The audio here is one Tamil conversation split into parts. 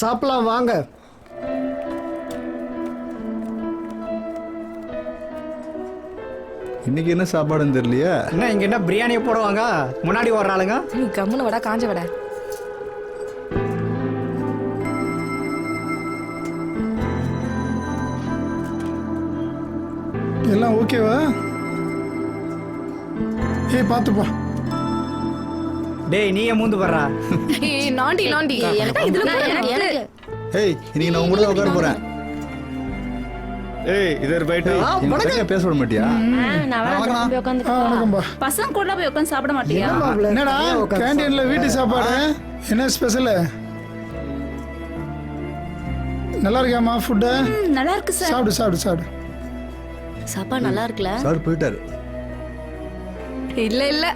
சாப்பிடலாம் வாங்க. இன்னைக்கு என்ன சாப்பாடுன்னு தெரியலையே? என்ன இங்க என்ன பிரியாணியை போடுவாங்க? முன்னாடி வர்றாளுங்க நீ கம்முன்னு வடா காஞ்ச வடை. எல்லாம் ஓகேவா? ஏய் பார்த்துப்பா. டேய் நீயே மூந்து வர்றா. ஏய் நாண்டி நாண்டி. இதுல போடு, எனக்கு ஏய் இன்னைக்கு நான் உங்களோட உட்கார போறேன். ஏய் இதர் போயிட்டு. ஆ, எங்க வணக்கம். பேச விட மாட்டியா? பசங்க கூட போய் உட்காந்து சாப்பிட மாட்டியா? என்னடா? கேண்டீன்ல வீட்டு சாப்பாடு? என்ன ஸ்பெஷல் நல்லா இருக்கியாம்மா ஃபுட்டு நல்லா இருக்கு சார் சாப்பிடு சாப்பிடு சாப்பிடு. சாப்பாடு நல்லா இருக்குல்ல? சார் போயிட்டாரு. இல்ல இல்ல.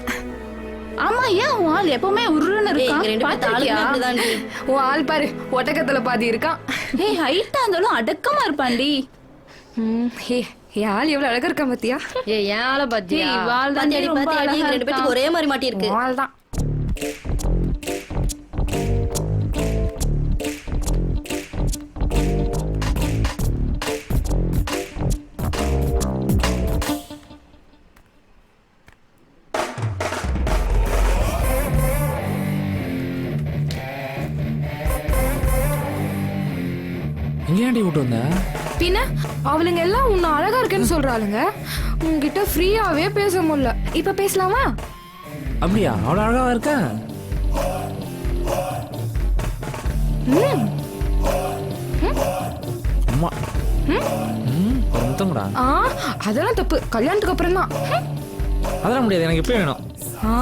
ஆமா ஏன் உன் ஆள் எப்பவுமே உருன்னு ஏய், இங்க இருக்கான் அப்படிதான்டி. உன் ஆள் பாரு ஒட்டக்கத்துல பாதி இருக்கான். ஏய் ஹைட்டா இருந்தாலும் அடக்கமா இருப்பான்டி. ம், ஏ என் ஆள் எவ்வளவு அழகா இருக்கான் பாத்தியா? ஏ ஆளை பாத்தியா? ஏய், அழகா எங்க ரெண்டு பேத்துக்கு இருக்கா. ஒரே மாதிரி மாட்டி இருக்கு ஆள் தான். எங்கேயாண்டி விட்டு வந்த? பின்ன அவளுங்க எல்லாம் உன்னை அழகா இருக்கேன்னு சொல்றாளுங்க. உன்கிட்ட ஃப்ரீயாவே பேச முடியல. இப்ப பேசலாமா? அப்படியா? அவ்வளோ அழகாவா இருக்க? அம்மா. ஒரு முத்தங்கடா ஆ அதெல்லாம் தப்பு. கல்யாணத்துக்கு அப்புறம் தான் அதெல்லாம் முடியாது. எனக்கு எப்பயும் வேணும். ஆ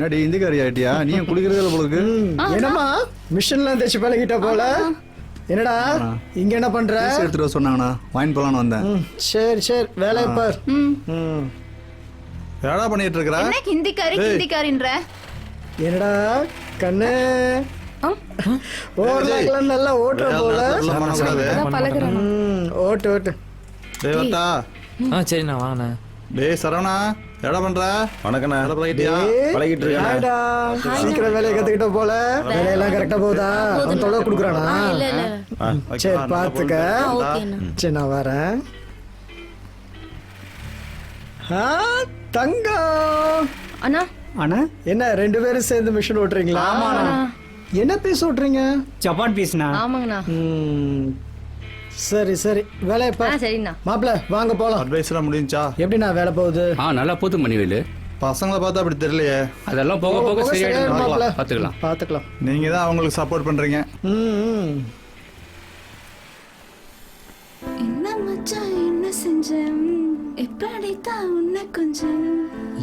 என்னடி இந்திக்காரி ஆயிட்டியா? நீ குளிக்கிறதுல இருக்கு என்னம்மா? மிஷின்லாம் தேய்ச்சி பழகிட்ட போல. என்னடா இங்க என்ன பண்ற? எடுத்துட்டு வர சொன்னாங்கண்ணா. வாங்கி போலான்னு வந்தேன். சரி சரி. வேலையை பார். ம். ம். என்னடா பண்ணிட்டு இருக்கற? என்ன ஹிந்திக்காரி ஹிந்திக்காரின்ற என்னடா கண்ணு? ஓரலாம் நல்லா ஓட்டுற போல. பழகுறேன். ஓட்டு ஓட்டு. வரட்டா ஆ சரிண்ணா வாங்கண்ணா டேய் சரவணா என்னடா பண்ற? வணக்கண்ணா. பழகிட்டியா? பழகிட்டு இருக்கேன் ஹாய்டா. சீக்கிரம் வேலையை கத்துக்கிட்ட போல. வேலையெல்லாம் கரெக்டா போகுதா? அவன் தொலை கொடுக்குறானா? இல்ல இல்ல. சரி பாத்துக்க. சரி நான் வரேன். தங்கம். அண்ணா. அண்ணா என்ன ரெண்டு பேரும் சேர்ந்து மிஷின் ஓட்டுறீங்களா? என்ன பீஸ் ஓட்டுறீங்க? ஜப்பான் பீஸ்னா ஆமாங்கண்ணா. ம், சரி சரி. வேலையை பார் சரிண்ணா. மாப்பிள வாங்க போலாம். அட்வைஸ் எல்லாம் முடிஞ்சா எப்படிண்ணா வேலை போகுது? ஆ நல்லா போத்து மணிவேலு. பசங்களை பார்த்தா அப்படி தெரியலையே. அதெல்லாம் போக போக சரியாயிடும். மாப்ள. பார்த்துக்கலாம். பாத்துக்கலாம் நீங்க தான் அவங்களுக்கு சப்போர்ட் பண்றீங்க. ம், ம். என்ன மச்சான் என்ன செஞ்சேன்? உன்னை கொஞ்சம்?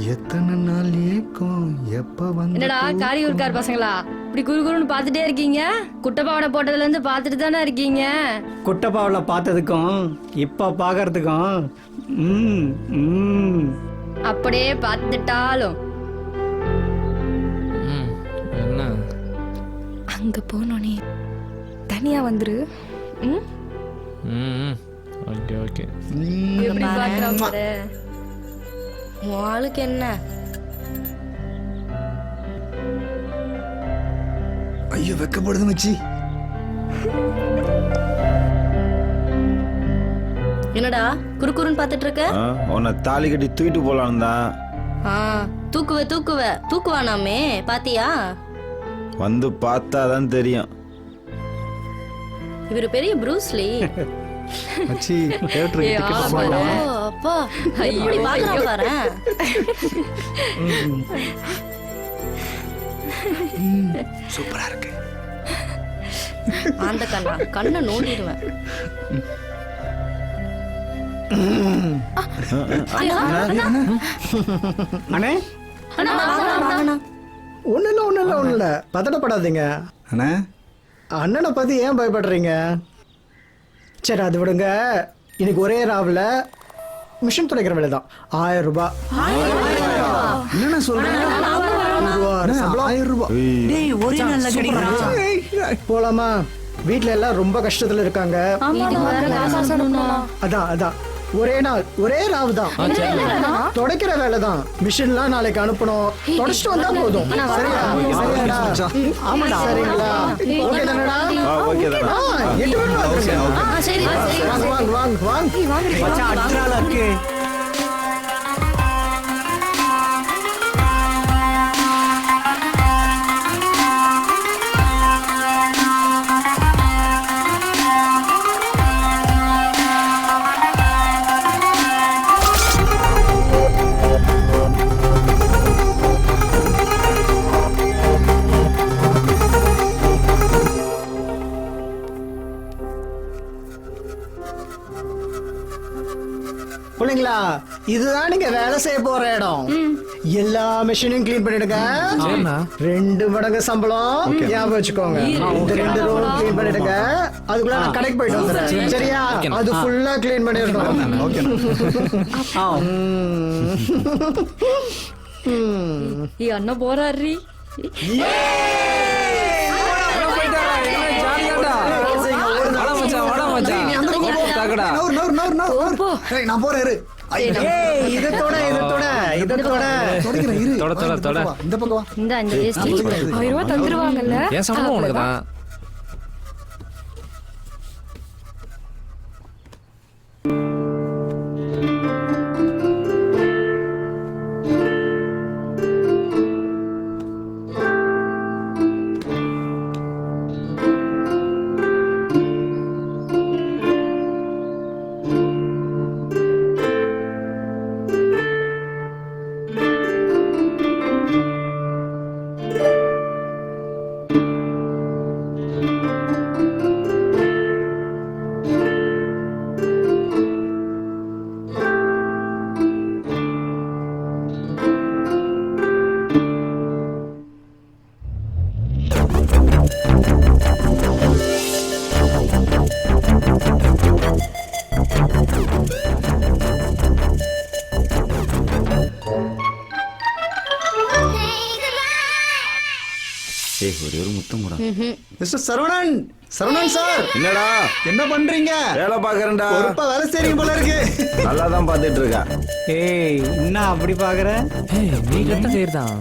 எத்தனை நாள் ஏக்கம் எப்ப வந்து என்னடா காரியூர்கார் பசங்களா? இப்படி குரு குருன்னு பார்த்துட்டே இருக்கீங்க குட்டை பாவனை போட்டதுல இருந்து பார்த்துட்டு தானே இருக்கீங்க குட்டப்பாவில் பார்த்ததுக்கும் இப்போ பார்க்கறதுக்கும் ம் ம் அப்படியே பார்த்துட்டாலும் ம் என்ன அங்க போனோனே தனியா வந்துரு ம் ம் ஓகே ஓகே எப்படி பார்க்கறான் பாரு உன் ஆளுக்கு என்ன ஐயோ வெக்கப்படுது மச்சி. என்னடா குறுக்குறுன்னு பார்த்துட்டு இருக்க உன்னை தாலி கட்டி தூக்கிட்டு போலான்னு தான். தூக்குவ தூக்குவ தூக்குவானாமே பாத்தியா? வந்து பார்த்தா தான் தெரியும். இவர் பெரிய ப்ரூஸ்லி மச்சி டிக்கெட். அப்பா இப்படி பாக்குறான் சூப்பரா இருக்கு. அந்த கண்ணா கண்ணை நோண்டிடுவேன். அண்ணே அண்ணா, வாங்கண்ணா, வாங்கண்ணா. ஒண்ணு இல்ல ஒண்ணு இல்ல ஒண்ணு இல்ல பதட்டப்படாதீங்க. அண்ணே? அண்ணனை பத்தி ஏன் பயப்படுறீங்க? சரி அது விடுங்க. இன்னைக்கு ஒரே ராவில் மிஷின் துடைக்கிற வேலை தான் ஆயிரம் ரூபாய்? என்னென்ன சொல்றேன் சம்பளம். ஆயிரம் ரூபாய் ஒரே கிடைக்கிறா போலாமா? வீட்ல எல்லாம் ரொம்ப கஷ்டத்துல இருக்காங்க. அதான் அதான். ஒரே நாள் ஒரே ராவு தான். துடைக்கிற வேலை தான். மிஷின்லாம் நாளைக்கு அனுப்பணும். தொடச்சிட்டு வந்தா போதும். சரியா? ஆமாடா. சரிங்களா? ஓகே தானடா? ஓகே தானே. எட்டு வாங்க வாங்க வாங்க. இதுதான் நீங்க வேலை செய்ய போற இடம். எல்லா மிஷினையும் க்ளீன் பண்ணிடுங்க. ரெண்டு மடங்கு சம்பளம் ஞாபகம் வச்சுக்கோங்க. இந்த ரெண்டு ரூம் க்ளீன் பண்ணிடுங்க. அதுக்குள்ள நான் கடைக்கு போயிட்டு வந்துடுறேன். சரியா? அது ஃபுல்லா க்ளீன் ஏ அண்ணன் போறாரு நான் போறேன் இரு ஐ, நான் ஏய் இதை தொட இதை தொட இதை தொட. தொடக்கிறேன் இரு தொட, தொட, இந்த பக்கம் தொட. வா, இந்த பக்கம் வா. இந்த வேஷ்டி ஆயிரம் ரூபாய் தந்துருவாங்கல்ல என் சம்பளம் உனக்கு தான் மிஸ்டர் சரவணன். சரவணன் சார். என்னடா? என்ன பண்றீங்க? வேலை பாக்குறேன்டா பொறுப்பா வேலை செய்றீங்க போல இருக்கு. நல்லா தான் பார்த்துட்டு இருக்கேன் ஏய் என்ன அப்படி பாக்குற? ஏய் நீ கட்ட கயிறு தான்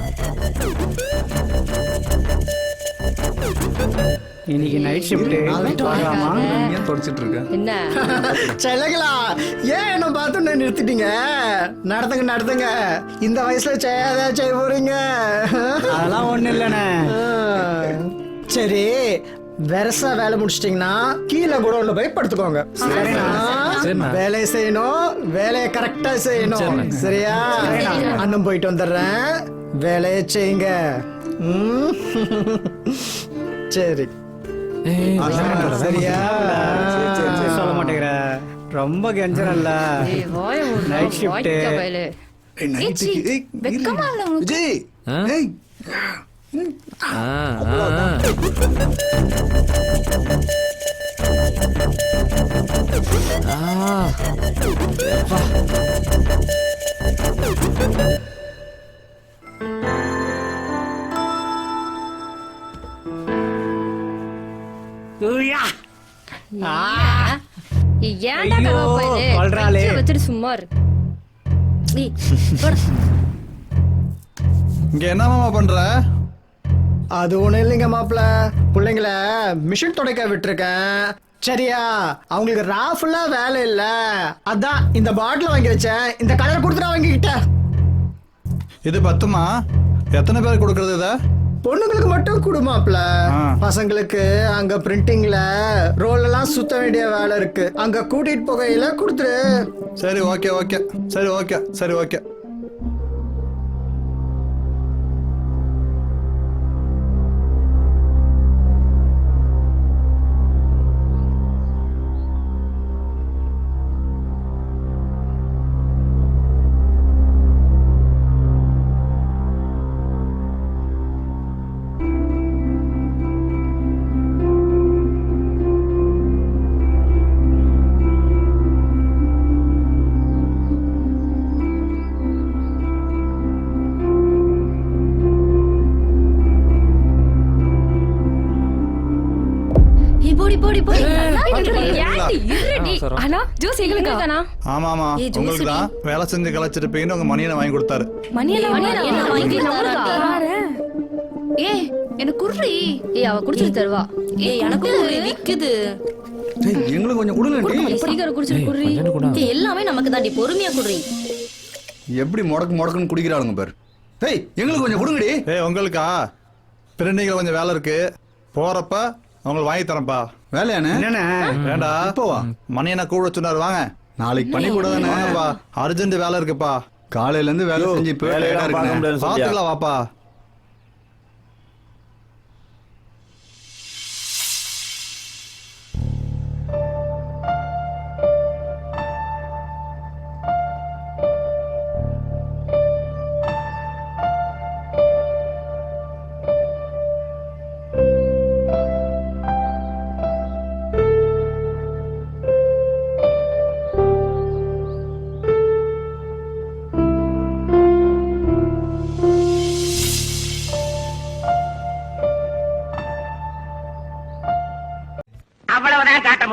இன்னைக்கு நைட் ஷிஃப்ட் பார்க்கலாமா? ஏன் தொடச்சிட்டு இருக்க என்ன? செல்லங்களா ஏன் என்ன பார்த்து நிறுத்திட்டீங்க? நடத்துங்க நடத்துங்க. இந்த வயசுல செய்யாத செய்ய போறீங்க. அதெல்லாம் ஒண்ணு இல்லைண்ணே. சரி வெரசா வேலை முடிச்சிட்டீங்கன்னா கீழே குடோன்ல போய் படுத்துக்கோங்க. சரிண்ணா. வேலையை செய்யணும் வேலையை கரெக்டா செய்யணும். சரியா? அண்ணன் போயிட்டு வந்துடுறேன். வேலையை செய்யுங்க. ம்? சரி. ஏய் சரியா? சொல்ல மாட்டேங்கிற. ரொம்ப. வெக்கமா இல்ல உனக்கு? விஜய் ஆ? ஆ ஆ ஆ உய்யா. ஏய், ஏன்டா ஐயோ, கதவை பயலே? கொல்றாளே. வச்சு வச்சுட்டு சும்மா இரு ஏய், போடா. இங்க என்ன மாமா பண்ற அது ஒண்ணும் இல்லைங்க மாப்பிள. பிள்ளைங்கள மிஷின் துடைக்க விட்டுருக்கேன். சரியா? அவங்களுக்கு ராஃபுல்லா வேலை இல்ல. அதான் இந்த பாட்டில் வாங்கி வச்சேன். இந்த கலர் கொடுத்துட்டு வாங்கிக்கிட்ட இது பத்துமா? எத்தனை பேர் கொடுக்கறது இத? பொண்ணுங்களுக்கு மட்டும் குடுமாப்ல. பசங்களுக்கு அங்க பிரிண்டிங்ல ரோல் எல்லாம் சுத்த வேண்டிய வேலை இருக்கு. அங்க கூட்டிட்டு போகையில கொடுத்துரு. சரி ஓகே ஓகே சரி ஓகே சரி ஓகே ஜூஸ் எங்களுக்கா ஆமா ஆமா உங்களுக்கு தான். வேலை செஞ்சு களைச்சிருப்பீங்கன்னு உங்க மணியனை வாங்கி கொடுத்தாரு. ஏ எனக்கு குர்ரி ஏய் அவ குடிச்சிட்டு தருவா. ஏய் எனக்கு குர்ரி விக்குது. ஏய், எங்களுக்கு கொஞ்சம் கொடுங்க சீக்கிரம் குடிச்சிட்டு ஏய், குர்ரி கொஞ்சோண்டு கூட. ஏய், எல்லாமே நமக்கு தாண்டி பொறுமையா குர்ரி எப்படி முடக்கு முடக்குன்னு குடிக்கிறாளுங்க பேர். ஏய் எங்களுக்கு கொஞ்சம் கொடுங்கடி ஏய் உங்களுக்கா? பிறண்டிகள் கொஞ்சம் வேலை இருக்கு. போறப்ப உங்களுக்கு வாங்கி தரேன்ப்பா. வேலையானே? என்னண்ணே? வேண்டா இப்போவா மணியனை கூட சொன்னாரு. வாங்க. நாளைக்கு பண்ணி கூட வாங்கப்பா அர்ஜென்ட் வேலை இருக்குப்பா. காலையில இருந்து வேலை செஞ்சு இப்போ சொல்லியா? பாத்துக்கலாம் வாப்பா.